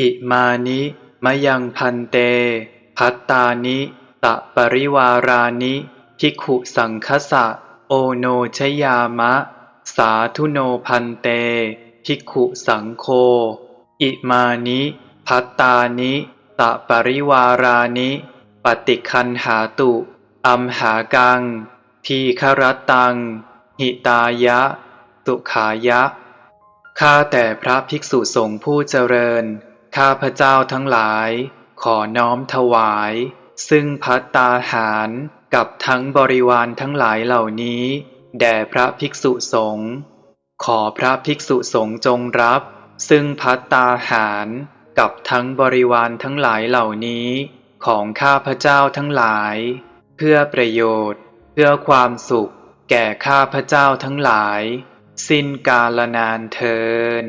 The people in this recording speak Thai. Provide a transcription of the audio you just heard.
อิมานิมะยังพันเต พัตตานิตะปริวารานิภิกขุสังคสะ โอโนชยามะ สาธุโนพันเต ภิกขุสังโฆอิมานิพัตตานิตะปริวารานิปฏิคันหาตุอัมหากัง ทีครตัง หิตายะ สุขายะ ข้าแต่พระภิกษุสงฆ์ผู้เจริญ ข้าพเจ้าทั้งหลาย ขอน้อมถวาย ซึ่งพัตตาหารกับทั้งบริวารทั้งหลายเหล่านี้ แด่พระภิกษุสงฆ์ขอพระภิกษุสงฆ์จงรับ ซึ่งพัตตาหารกับทั้งบริวารทั้งหลายเหล่านี้ ของข้าพเจ้าทั้งหลาย เพื่อประโยชน์ เพื่อความสุข แก่ข้าพเจ้าทั้งหลาย สิ้นกาลนานเทิน